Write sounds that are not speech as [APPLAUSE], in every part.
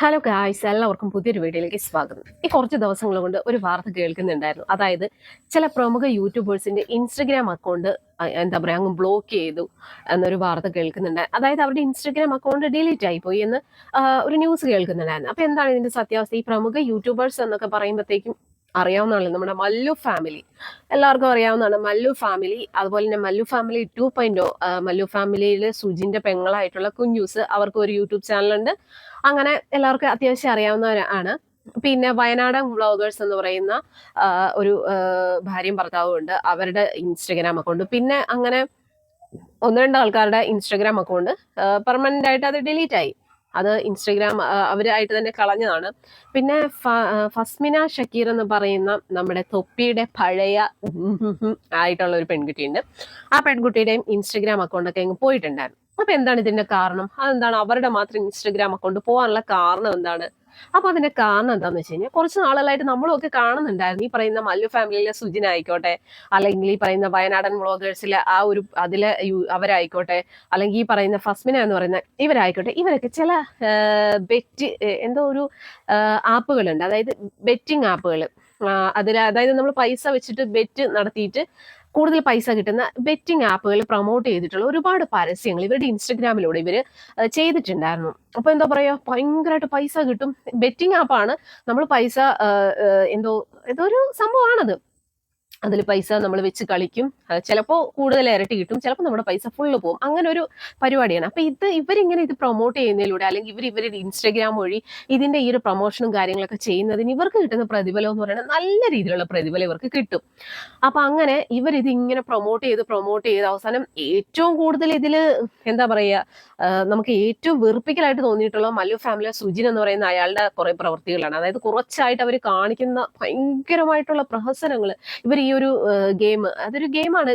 Hello guys എല്ലാവർക്കും പുതിയൊരു വീഡിയോയിലേക്ക് സ്വാഗതം. ഈ കുറച്ച് ദിവസങ്ങൾ കൊണ്ട് ഒരു വാർത്ത കേൾക്കുന്നുണ്ടായിരുന്നു. അതായത് ചില പ്രമുഖ യൂട്യൂബേഴ്സിന്റെ ഇൻസ്റ്റഗ്രാം അക്കൗണ്ട് എന്താ പറയുക അങ്ങ് ബ്ലോക്ക് ചെയ്തു എന്നൊരു വാർത്ത കേൾക്കുന്നുണ്ടായിരുന്നു അതായത് അവരുടെ ഇൻസ്റ്റഗ്രാം അക്കൗണ്ട് ഡിലീറ്റ് ആയിപ്പോയി പോയി എന്ന് ഒരു ന്യൂസ് കേൾക്കുന്നുണ്ടായിരുന്നു. അപ്പോൾ എന്താണ് ഇതിന്റെ സത്യാവസ്ഥ? ഈ പ്രമുഖ യൂട്യൂബേഴ്സ് എന്നൊക്കെ പറയുമ്പോഴത്തേക്കും അറിയാവുന്നതാണ് നമ്മുടെ മല്ലു ഫാമിലി. എല്ലാവർക്കും അറിയാവുന്നതാണ് മല്ലു ഫാമിലി. അതുപോലെ തന്നെ Mallu family two point Mallu ഫാമിലിയിലെ സുജിന്റെ പെങ്ങളായിട്ടുള്ള കുഞ്ഞൂസ് അവർക്ക് ഒരു യൂട്യൂബ് ചാനലുണ്ട്. അങ്ങനെ എല്ലാവർക്കും അത്യാവശ്യം അറിയാവുന്നവരാണ് പിന്നെ വയനാടൻ വ്ളോഗേഴ്സ് എന്ന് പറയുന്ന ഒരു ഭാര്യയും ഭർത്താവും ഉണ്ട്. അവരുടെ ഇൻസ്റ്റഗ്രാം അക്കൗണ്ട്. പിന്നെ അങ്ങനെ ഒന്ന് രണ്ട് ആൾക്കാരുടെ ഇൻസ്റ്റഗ്രാം അക്കൗണ്ട്. പെർമനന്റ് ആയിട്ട് അത് ഡിലീറ്റ് ആയി. അത് ഇൻസ്റ്റഗ്രാം അവരായിട്ട് തന്നെ കളഞ്ഞതാണ്. പിന്നെ ഫസ്മിന ഷക്കീർ എന്ന് പറയുന്ന നമ്മുടെ തൊപ്പിയുടെ പഴയ ആയിട്ടുള്ള ഒരു പെൺകുട്ടിയുണ്ട്. ആ പെൺകുട്ടിയുടെയും ഇൻസ്റ്റഗ്രാം അക്കൗണ്ടൊക്കെ അങ്ങ് പോയിട്ടുണ്ടായിരുന്നു. അപ്പൊ എന്താണ് ഇതിന്റെ കാരണം? അതെന്താണ് അവരുടെ മാത്രം ഇൻസ്റ്റഗ്രാം അക്കൗണ്ട് പോകാനുള്ള കാരണം എന്താണ്? അപ്പൊ അതിന്റെ കാരണം എന്താന്ന് വെച്ച് കഴിഞ്ഞാൽ കുറച്ച് നാളുകളായിട്ട് നമ്മളൊക്കെ കാണുന്നുണ്ടായിരുന്നു. ഈ പറയുന്ന മല്ലു ഫാമിലിയിലെ സുജിൻ ആയിക്കോട്ടെ അല്ലെങ്കിൽ ഈ പറയുന്ന വയനാടൻ വ്ളോഗേഴ്സിലെ ആ ഒരു അതിലെ അവരായിക്കോട്ടെ അല്ലെങ്കിൽ ഈ പറയുന്ന ഫസ്മിന എന്ന് പറയുന്ന ഇവരായിക്കോട്ടെ ഇവരൊക്കെ ചില ബെറ്റ് എന്തോ ഒരു ആപ്പുകളുണ്ട്. അതായത് ബെറ്റിംഗ് ആപ്പുകൾ അതിൽ അതായത് നമ്മൾ പൈസ വെച്ചിട്ട് ബെറ്റ് നടത്തിയിട്ട് കൂടുതൽ പൈസ കിട്ടുന്ന ബെറ്റിംഗ് ആപ്പുകൾ പ്രൊമോട്ട് ചെയ്തിട്ടുള്ള ഒരുപാട് പരസ്യങ്ങൾ ഇവരുടെ ഇൻസ്റ്റഗ്രാമിലൂടെ ഇവർ ചെയ്തിട്ടുണ്ടായിരുന്നു. അപ്പൊ എന്താ പറയാ ഭയങ്കരമായിട്ട് പൈസ കിട്ടും. ബെറ്റിംഗ് ആപ്പാണ് നമ്മൾ പൈസ എന്തോ എന്തോ ഒരു സംഭവമാണത് അതിൽ പൈസ നമ്മൾ വെച്ച് കളിക്കും. ചിലപ്പോൾ കൂടുതൽ ഇരട്ടി കിട്ടും. ചിലപ്പോൾ നമ്മുടെ പൈസ ഫുള്ള് പോകും. അങ്ങനെ ഒരു പരിപാടിയാണ്. അപ്പൊ ഇത് ഇവരിങ്ങനെ ഇത് പ്രൊമോട്ട് ചെയ്യുന്നതിലൂടെ അല്ലെങ്കിൽ ഇവർ ഇവരുടെ ഇൻസ്റ്റഗ്രാം വഴി ഇതിന്റെ ഈ ഒരു പ്രൊമോഷനും കാര്യങ്ങളൊക്കെ ചെയ്യുന്നതിന് ഇവർക്ക് കിട്ടുന്ന പ്രതിഫലം എന്ന് പറയുന്നത് നല്ല രീതിയിലുള്ള പ്രതിഫലം ഇവർക്ക് കിട്ടും. അപ്പൊ അങ്ങനെ ഇവർ ഇത് ഇങ്ങനെ പ്രൊമോട്ട് ചെയ്ത് പ്രൊമോട്ട് ചെയ്ത് അവസാനം ഏറ്റവും കൂടുതൽ ഇതിൽ എന്താ പറയുക നമുക്ക് ഏറ്റവും വെറുപ്പിക്കലായിട്ട് തോന്നിയിട്ടുള്ള മല്ലു ഫാമിലി സുജിൻ എന്ന് പറയുന്ന അയാളുടെ കുറെ പ്രവൃത്തികളാണ് അതായത് കുറച്ചായിട്ട് അവർ കാണിക്കുന്ന ഭയങ്കരമായിട്ടുള്ള പ്രഹസനങ്ങൾ ഇവർ ഈ ഒരു ഗെയിം അതൊരു ഗെയിമാണ്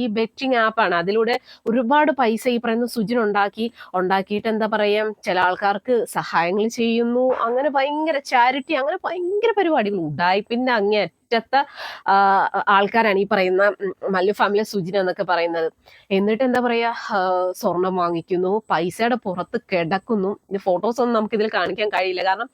ഈ ബെറ്റിംഗ് ആപ്പാണ്. അതിലൂടെ ഒരുപാട് പൈസ ഈ പറയുന്ന സുജിൻ ഉണ്ടാക്കി ഉണ്ടാക്കിയിട്ട് എന്താ പറയാ ചില ആൾക്കാർക്ക് സഹായങ്ങൾ ചെയ്യുന്നു. അങ്ങനെ ഭയങ്കര ചാരിറ്റി അങ്ങനെ ഭയങ്കര പരിപാടികൾ പിന്നെ അങ്ങേയറ്റത്തെ ആ, ആൾക്കാരാണ് ഈ പറയുന്ന മല്ലു ഫാമിലി സുജിന എന്നൊക്കെ പറയുന്നത്. എന്നിട്ട് എന്താ പറയാ സ്വർണം വാങ്ങിക്കുന്നു പൈസയുടെ പുറത്ത് കിടക്കുന്നു. ഫോട്ടോസ് ഒന്നും നമുക്ക് ഇതിൽ കാണിക്കാൻ കഴിയില്ല. കാരണം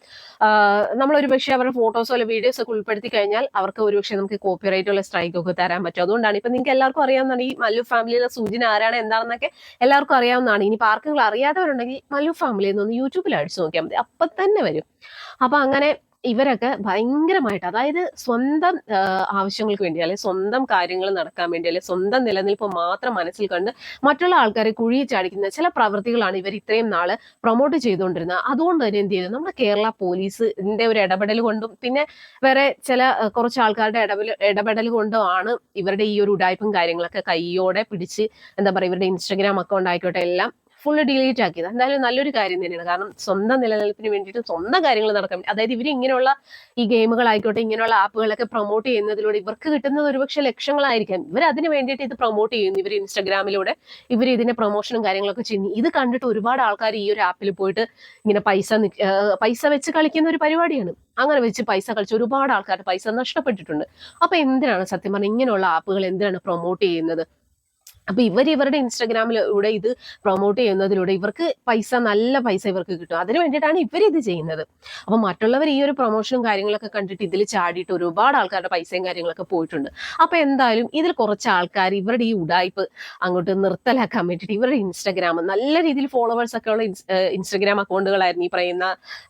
നമ്മൾ ഒരുപക്ഷെ അവരുടെ ഫോട്ടോസോ അല്ലെങ്കിൽ വീഡിയോസ് ഒക്കെ ഉൾപ്പെടുത്തി കഴിഞ്ഞാൽ അവർക്ക് ഒരുപക്ഷെ നമുക്ക് കോപ്പിറൈറ്റ് ഉള്ള സ്ട്രൈക്ക് ഒക്കെ തരാൻ പറ്റും. അതുകൊണ്ടാണ് ഇപ്പൊ നിങ്ങൾക്ക് എല്ലാവർക്കും അറിയാവുന്നതാണ് ഈ മല്ലു ഫാമിലിയിലെ സൂചന ആരാണ് എന്താണെന്നൊക്കെ എല്ലാവർക്കും അറിയാവുന്നതാണ്. ഇനി ആർക്കെങ്കിലും അറിയാത്തവരുണ്ടെങ്കിൽ മല്ലു ഫാമിലി എന്നൊന്ന് യൂട്യൂബിൽ അടിച്ചു നോക്കിയാൽ മതി. അപ്പൊ തന്നെ വരും. അപ്പൊ അങ്ങനെ ഇവരൊക്കെ ഭയങ്കരമായിട്ട് അതായത് സ്വന്തം ആവശ്യങ്ങൾക്ക് വേണ്ടി അല്ലെങ്കിൽ സ്വന്തം കാര്യങ്ങൾ നടക്കാൻ വേണ്ടി അല്ലെങ്കിൽ സ്വന്തം നിലനിൽപ്പ് മാത്രം മനസ്സിൽ കണ്ട് മറ്റുള്ള ആൾക്കാരെ കുഴി ചാടിക്കുന്ന ചില പ്രവൃത്തികളാണ് ഇവർ ഇത്രയും നാൾ പ്രൊമോട്ട് ചെയ്തുകൊണ്ടിരുന്നത്. അതുകൊണ്ട് തന്നെ എന്ത് ചെയ്തു? നമ്മുടെ കേരള പോലീസിന്റെ ഒരു ഇടപെടൽ കൊണ്ടും പിന്നെ വേറെ ചില കുറച്ച് ആൾക്കാരുടെ ഇടപെടൽ കൊണ്ടും ആണ് ഇവരുടെ ഈ ഒരു ഉടായ്പും കാര്യങ്ങളൊക്കെ കൈയോടെ പിടിച്ച് എന്താ പറയുക ഇവരുടെ ഇൻസ്റ്റഗ്രാം അക്കൗണ്ട് ആയിക്കോട്ടെ എല്ലാം ഫുള്ള് ഡിലീറ്റ് ആക്കിയത്. എന്തായാലും നല്ലൊരു കാര്യം തന്നെയാണ്. കാരണം സ്വന്തം നിലനിൽപ്പിന് വേണ്ടിയിട്ട് സ്വന്തം കാര്യങ്ങൾ നടക്കാൻ അതായത് ഇവർ ഇങ്ങനെയുള്ള ഈ ഗെയിമുകളായിക്കോട്ടെ ഇങ്ങനെയുള്ള ആപ്പുകളൊക്കെ പ്രൊമോട്ട് ചെയ്യുന്നതിലൂടെ ഇവർക്ക് കിട്ടുന്നത് ഒരുപക്ഷെ ലക്ഷങ്ങളായിരിക്കാം. ഇവർ അതിന് വേണ്ടിയിട്ട് ഇത് പ്രൊമോട്ട് ചെയ്യുന്നു. ഇവർ ഇൻസ്റ്റാഗ്രാമിലൂടെ ഇവർ ഇതിന്റെ പ്രൊമോഷനും കാര്യങ്ങളൊക്കെ ചെയ്യുന്നു. ഇത് കണ്ടിട്ട് ഒരുപാട് ആൾക്കാർ ഈ ഒരു ആപ്പിൽ പോയിട്ട് ഇങ്ങനെ പൈസ പൈസ വെച്ച് കളിക്കുന്ന ഒരു പരിപാടിയാണ്. അങ്ങനെ വെച്ച് പൈസ കളിച്ച് ഒരുപാട് ആൾക്കാരുടെ പൈസ നഷ്ടപ്പെട്ടിട്ടുണ്ട്. അപ്പൊ എന്തിനാണ് സത്യം പറഞ്ഞാൽ ഇങ്ങനെയുള്ള ആപ്പുകൾ എന്തിനാണ് പ്രൊമോട്ട് ചെയ്യുന്നത്? അപ്പൊ ഇവർ ഇവരുടെ ഇൻസ്റ്റാഗ്രാമിലൂടെ ഇത് പ്രൊമോട്ട് ചെയ്യുന്നതിലൂടെ ഇവർക്ക് പൈസ നല്ല പൈസ ഇവർക്ക് കിട്ടും. അതിന് വേണ്ടിയിട്ടാണ് ഇവർ ഇത് ചെയ്യുന്നത്. അപ്പൊ മറ്റുള്ളവർ ഈ ഒരു പ്രൊമോഷനും കാര്യങ്ങളൊക്കെ കണ്ടിട്ട് ഇതിൽ ചാടിയിട്ട് ഒരുപാട് ആൾക്കാരുടെ പൈസയും കാര്യങ്ങളൊക്കെ പോയിട്ടുണ്ട്. അപ്പൊ എന്തായാലും ഇതിൽ കുറച്ച് ആൾക്കാർ ഇവരുടെ ഈ ഉടായ്പ് അങ്ങോട്ട് നിർത്തലാക്കാൻ വേണ്ടിയിട്ട് ഇവരുടെ ഇൻസ്റ്റാഗ്രാം നല്ല രീതിയിൽ ഫോളോവേഴ്സ് ഒക്കെ ഉള്ള ഇൻസ്റ്റാഗ്രാം അക്കൗണ്ടുകളായിരുന്നു ഈ പറയുന്ന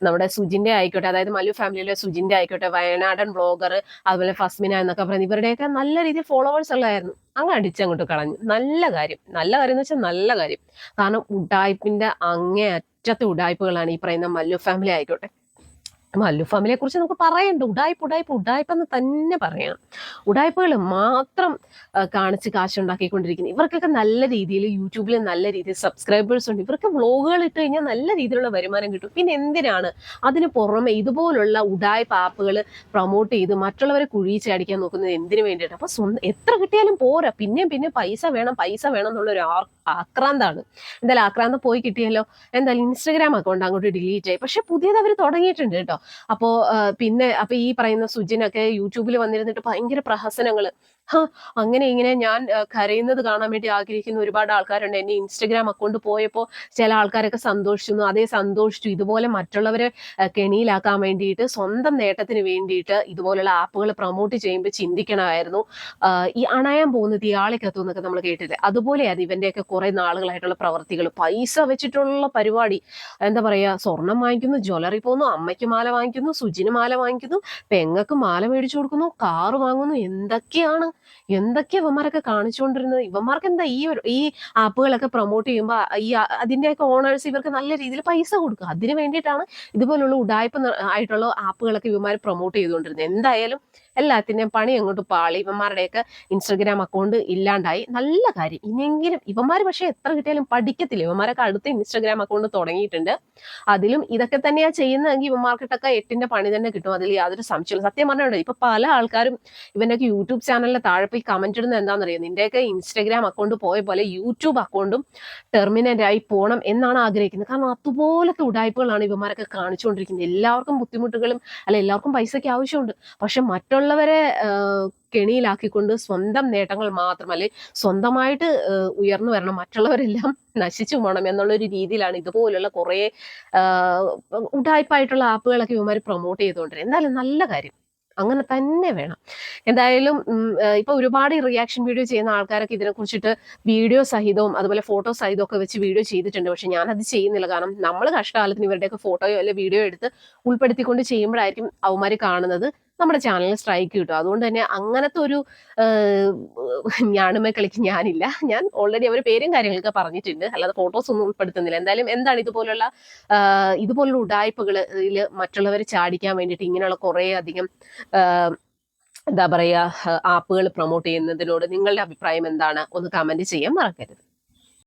നമ്മുടെ സുജിന്റെ ആയിക്കോട്ടെ അതായത് മല്ലു ഫാമിലിയിലെ സുജിന്റെ ആയിക്കോട്ടെ വയനാടൻ ബ്ലോഗർ അതുപോലെ ഫസ്മിന എന്നൊക്കെ പറയുന്നത് ഇവരുടെയൊക്കെ നല്ല രീതിയിൽ ഫോളോവേഴ്സ് ഉള്ളതായിരുന്നു. അങ്ങ് അടിച്ചങ്ങോട്ട് കളഞ്ഞു. നല്ല കാര്യം. നല്ല കാര്യം എന്ന് വെച്ചാൽ നല്ല കാര്യം. കാരണം ഉഡായ്പിന്റെ അങ്ങേ അറ്റത്തെ ഉഡായ്പകളാണ് ഈ പറയുന്ന മല്ലു ഫാമിലി ആയിക്കോട്ടെ. മല്ലു ഫാമിലിയെ കുറിച്ച് നമുക്ക് പറയണ്ട. ഉടായ്പ ഉടായ്പ ഉടായ്പ എന്ന് തന്നെ പറയാം. ഉടായ്പകൾ മാത്രം കാണിച്ച് കാശുണ്ടാക്കിക്കൊണ്ടിരിക്കുന്നത് ഇവർക്കൊക്കെ നല്ല രീതിയിൽ യൂട്യൂബിൽ നല്ല രീതിയിൽ സബ്സ്ക്രൈബേഴ്സ് ഉണ്ട്. ഇവർക്ക് വ്ളോഗുകൾ ഇട്ട് കഴിഞ്ഞാൽ നല്ല രീതിയിലുള്ള വരുമാനം കിട്ടും. പിന്നെ എന്തിനാണ്? അതിന് പുറമെ ഇതുപോലുള്ള ഉടായ്പ ആപ്പുകൾ പ്രൊമോട്ട് ചെയ്ത് മറ്റുള്ളവരെ കുഴിച്ച് അടിക്കാൻ നോക്കുന്നത് എന്തിനു വേണ്ടിയിട്ട്? അപ്പൊ എത്ര കിട്ടിയാലും പോരാ. പിന്നെയും പിന്നെ പൈസ വേണം പൈസ വേണം എന്നുള്ള ഒരു ആക്രാന്താണ്. എന്തായാലും ആക്രാന്തം പോയി കിട്ടിയല്ലോ. എന്തായാലും ഇൻസ്റ്റഗ്രാം അക്കൗണ്ട് അങ്ങോട്ട് ഡിലീറ്റ് ആയി പക്ഷെ പുതിയത് അവർ തുടങ്ങിയിട്ടുണ്ട് കേട്ടോ. അപ്പോ പിന്നെ അപ്പൊ ഈ പറയുന്ന സുജിനൊക്കെ യൂട്യൂബിൽ വന്നിരുന്നിട്ട് ഭയങ്കര പ്രഹസനങ്ങൾ. അങ്ങനെ ഇങ്ങനെ ഞാൻ കരയുന്നത് കാണാൻ വേണ്ടി ആഗ്രഹിക്കുന്ന ഒരുപാട് ആൾക്കാരുണ്ട്. എന്നെ ഇൻസ്റ്റഗ്രാം അക്കൗണ്ട് പോയപ്പോൾ ചില ആൾക്കാരൊക്കെ സന്തോഷിച്ചു അതേ സന്തോഷിച്ചു. ഇതുപോലെ മറ്റുള്ളവരെ കെണിയിലാക്കാൻ വേണ്ടിയിട്ട് സ്വന്തം നേട്ടത്തിന് വേണ്ടിയിട്ട് ഇതുപോലുള്ള ആപ്പുകൾ പ്രൊമോട്ട് ചെയ്യുമ്പോൾ ചിന്തിക്കണമായിരുന്നു. ഈ അണയാൻ പോകുന്നത് ഈ ആളിക്കത്തു എന്നൊക്കെ നമ്മൾ കേട്ടില്ലേ? അതുപോലെയാണ് ഇവന്റെയൊക്കെ കുറെ നാളുകളായിട്ടുള്ള പ്രവർത്തികൾ. പൈസ വെച്ചിട്ടുള്ള പരിപാടി. എന്താ പറയാ സ്വർണം വാങ്ങിക്കുന്നു ജ്വല്ലറി പോകുന്നു അമ്മയ്ക്ക് മാല വാങ്ങിക്കുന്നു സുജിന് മാല വാങ്ങിക്കുന്നു പെങ്ങക്ക് മാല മേടിച്ചു കൊടുക്കുന്നു കാറ് വാങ്ങുന്നു എന്തൊക്കെയാണ് എന്തൊക്കെയാ ഇവന്മാരൊക്കെ കാണിച്ചുകൊണ്ടിരുന്നത് ഇവന്മാർക്ക് എന്താ ഈ ഈ ആപ്പുകളൊക്കെ പ്രൊമോട്ട് ചെയ്യുമ്പോൾ ഈ അതിന്റെയൊക്കെ ഓണേഴ്സ് ഇവർക്ക് നല്ല രീതിയിൽ പൈസ കൊടുക്കുക. അതിന് വേണ്ടിയിട്ടാണ് ഇതുപോലുള്ള ഉടായ്പ ആയിട്ടുള്ള ആപ്പുകളൊക്കെ ഇവന്മാർ പ്രൊമോട്ട് ചെയ്തുകൊണ്ടിരുന്നത്. എന്തായാലും എല്ലാത്തിന്റെയും പണി അങ്ങോട്ട് പാളി. ഇവന്മാരുടെയൊക്കെ ഇൻസ്റ്റഗ്രാം അക്കൗണ്ട് ഇല്ലാണ്ടായി. നല്ല കാര്യം. ഇനിയെങ്കിലും ഇവന്മാർ പക്ഷേ എത്ര കിട്ടിയാലും പഠിക്കത്തില്ല. ഇവന്മാരൊക്കെ അടുത്ത് ഇൻസ്റ്റഗ്രാം അക്കൗണ്ട് തുടങ്ങിയിട്ടുണ്ട്. അതിലും ഇതൊക്കെ തന്നെയാ ചെയ്യുന്നതെങ്കിൽ ഇവന്മാർക്കിട്ടൊക്കെ എട്ടിന്റെ പണി തന്നെ കിട്ടും. അതിൽ യാതൊരു സംശയമില്ല സത്യം പറഞ്ഞോണ്ട് ഇപ്പൊ പല ആൾക്കാരും ഇവന്റെയൊക്കെ യൂട്യൂബ് ചാനലിലെ താഴെ പോയി കമന്റ് ഇടുന്നത് എന്താണെന്നറിയോ? നിന്റെയൊക്കെ ഇൻസ്റ്റഗ്രാം അക്കൗണ്ട് പോയ പോലെ യൂട്യൂബ് അക്കൗണ്ടും ടെർമിനന്റ് ആയി പോകണം എന്നാണ് ആഗ്രഹിക്കുന്നത്. കാരണം അതുപോലത്തെ ഉടായ്പകളാണ് ഇവന്മാരൊക്കെ കാണിച്ചുകൊണ്ടിരിക്കുന്നത്. എല്ലാവർക്കും ബുദ്ധിമുട്ടുകളും അല്ല എല്ലാവർക്കും പൈസയ്ക്ക് ആവശ്യമുണ്ട്. പക്ഷെ മറ്റുള്ളവരെ കെണിയിലാക്കിക്കൊണ്ട് സ്വന്തം നേട്ടങ്ങൾ മാത്രം അല്ലെ സ്വന്തമായിട്ട് ഉയർന്നു വരണം മറ്റുള്ളവരെല്ലാം [LAUGHS] നശിച്ചു പോകണം എന്നുള്ള ഒരു രീതിയിലാണ് ഇതുപോലുള്ള കുറെ ഉടായ്പായിട്ടുള്ള ആപ്പുകളൊക്കെ ഇവന്മാർ പ്രൊമോട്ട് ചെയ്തുകൊണ്ടിരുന്നത്. എന്തായാലും നല്ല കാര്യം. അങ്ങനെ തന്നെ വേണം. എന്തായാലും ഇപ്പൊ ഒരുപാട് റിയാക്ഷൻ വീഡിയോ ചെയ്യുന്ന ആൾക്കാരൊക്കെ ഇതിനെ കുറിച്ചിട്ട് വീഡിയോ സഹിതവും അതുപോലെ ഫോട്ടോ സഹിതവും ഒക്കെ വെച്ച് വീഡിയോ ചെയ്തിട്ടുണ്ട്. പക്ഷെ ഞാൻ അത് ചെയ്യുന്നില്ല. കാരണം നമ്മൾ കഷ്ടകാലത്തിന് ഇവരുടെയൊക്കെ ഫോട്ടോയോ അല്ലെ വീഡിയോ എടുത്ത് ഉൾപ്പെടുത്തിക്കൊണ്ട് ചെയ്യുമ്പോഴായിരിക്കും അവന്മാര് കാണുന്നത്. നമ്മുടെ ചാനലിൽ സ്ട്രൈക്ക് കിട്ടും. അതുകൊണ്ട് തന്നെ അങ്ങനത്തെ ഒരു ഞാനുമേ കളിക്ക് ഞാനില്ല. ഞാൻ ഓൾറെഡി അവർ പേരും കാര്യങ്ങളൊക്കെ പറഞ്ഞിട്ടുണ്ട്. അല്ലാതെ ഫോട്ടോസ് ഒന്നും ഉൾപ്പെടുത്തുന്നില്ല. എന്തായാലും എന്താണ് ഇതുപോലുള്ള ഇതുപോലുള്ള ഉടായ്പകളിൽ മറ്റുള്ളവരെ ചാടിക്കാൻ വേണ്ടിയിട്ട് ഇങ്ങനെയുള്ള കുറേ അധികം എന്താ പറയുക ആപ്പുകൾ പ്രൊമോട്ട് ചെയ്യുന്നതിനോട് നിങ്ങളുടെ അഭിപ്രായം എന്താണ്? ഒന്ന് കമന്റ് ചെയ്യാൻ മറക്കരുത്.